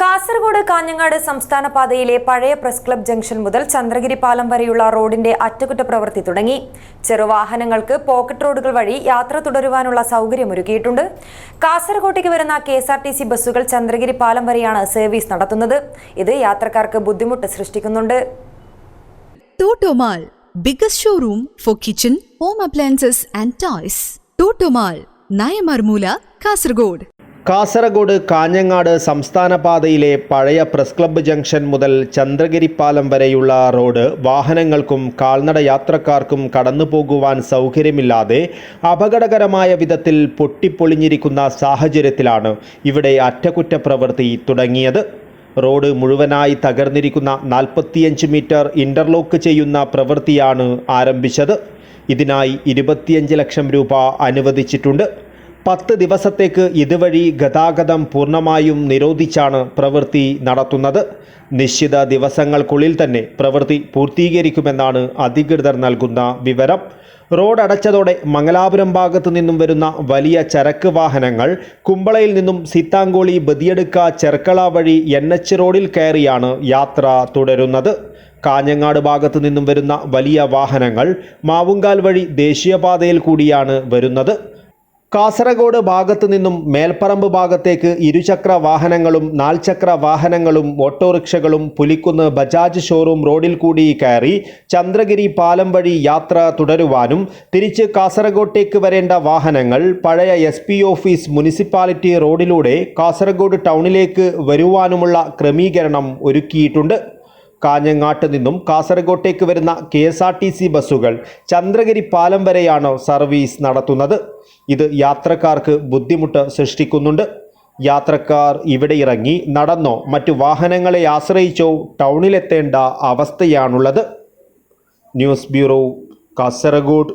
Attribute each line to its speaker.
Speaker 1: കാസർഗോഡ് കാഞ്ഞങ്ങാട് സംസ്ഥാന പാതയിലെ പഴയ പ്രസ് ക്ലബ് ജംഗ്ഷൻ മുതൽ ചന്ദ്രഗിരി പാലം വരെയുള്ള റോഡിന്റെ അറ്റകുറ്റപ്രവൃത്തി തുടങ്ങി. ചെറുവാഹനങ്ങൾക്ക് പോക്കറ്റ് റോഡുകൾ വഴി യാത്ര തുടരുവാനുള്ള സൗകര്യമൊരുക്കിയിട്ടുണ്ട് കാസർഗോട്ടേക്ക് വരുന്ന K S R T C ബസ്സുകൾ ചന്ദ്രഗിരി പാലം വരെയാണ് സർവീസ് നടത്തുന്നത്. ഇത് യാത്രക്കാർക്ക് ബുദ്ധിമുട്ട് സൃഷ്ടിക്കുന്നുണ്ട്.
Speaker 2: Showroom for kitchen, home appliances and Nayamarmula, Kasargod.
Speaker 3: Kasaragod Kanhangad സംസ്ഥാന പാതയിലെ പഴയ പ്രസ് ക്ലബ്ബ് ജംഗ്ഷൻ മുതൽ ചന്ദ്രഗിരി പാലം വരെയുള്ള റോഡ് വാഹനങ്ങൾക്കും കാൽനട യാത്രക്കാർക്കും കടന്നുപോകുവാൻ സൗകര്യമില്ലാതെ അപകടകരമായ വിധത്തിൽ പൊട്ടിപ്പൊളിഞ്ഞിരിക്കുന്ന സാഹചര്യത്തിലാണ് ഇവിടെ അറ്റകുറ്റപ്രവൃത്തി തുടങ്ങിയത്. റോഡ് മുഴുവനായി തകർന്നിരിക്കുന്ന നാൽപ്പത്തിയഞ്ച് മീറ്റർ ഇന്റർലോക്ക് ചെയ്യുന്ന പ്രവൃത്തിയാണ് ആരംഭിച്ചത്. ഇതിനായി ഇരുപത്തിയഞ്ച് ലക്ഷം രൂപ അനുവദിച്ചിട്ടുണ്ട്. പത്ത് ദിവസത്തേക്ക് ഇതുവഴി ഗതാഗതം പൂർണമായും നിരോധിച്ചാണ് പ്രവൃത്തി നടത്തുന്നത്. നിശ്ചിത ദിവസങ്ങൾക്കുള്ളിൽ തന്നെ പ്രവൃത്തി പൂർത്തീകരിക്കുമെന്നാണ് അധികൃതർ നൽകുന്ന വിവരം. റോഡ് അടച്ചതോടെ മംഗലാപുരം ഭാഗത്തു നിന്നും വരുന്ന വലിയ ചരക്ക് വാഹനങ്ങൾ കുമ്പളയിൽ നിന്നും സീത്താങ്കോളി ബദിയടുക്ക ചെർക്കള വഴി എൻ എച്ച് റോഡിൽ കയറിയാണ് യാത്ര തുടരുന്നത്. കാഞ്ഞങ്ങാട് ഭാഗത്തു നിന്നും വരുന്ന വലിയ വാഹനങ്ങൾ മാവുങ്കാൽ വഴി ദേശീയപാതയിൽ കൂടിയാണ് വരുന്നത്. കാസർഗോഡ് ഭാഗത്തു നിന്നും മേൽപ്പറമ്പ് ഭാഗത്തേക്ക് ഇരുചക്ര വാഹനങ്ങളും നാൽചക്ര വാഹനങ്ങളും ഓട്ടോറിക്ഷകളും പുലിക്കുന്ന് ബജാജ് ഷോറൂം റോഡിൽ കൂടി കയറി ചന്ദ്രഗിരി പാലം വഴി യാത്ര തുടരുവാനും തിരിച്ച് കാസർഗോട്ടേക്ക് വരേണ്ട വാഹനങ്ങൾ പഴയ എസ് ഓഫീസ് മുനിസിപ്പാലിറ്റി റോഡിലൂടെ കാസർഗോഡ് ടൗണിലേക്ക് വരുവാനുമുള്ള ക്രമീകരണം ഒരുക്കിയിട്ടുണ്ട്. കാഞ്ഞങ്ങാട്ട് നിന്നും കാസർഗോട്ടേക്ക് വരുന്ന K S R T C ബസ്സുകൾ ചന്ദ്രഗിരി പാലം വരെയാണ് സർവീസ് നടത്തുന്നത്. ഇത് യാത്രക്കാർക്ക് ബുദ്ധിമുട്ട് സൃഷ്ടിക്കുന്നുണ്ട്. യാത്രക്കാർ ഇവിടെ ഇറങ്ങി നടന്നോ മറ്റു വാഹനങ്ങളെ ആശ്രയിച്ചോ ടൗണിലെത്തേണ്ട അവസ്ഥയാണുള്ളത്. News bureau Kasaragod.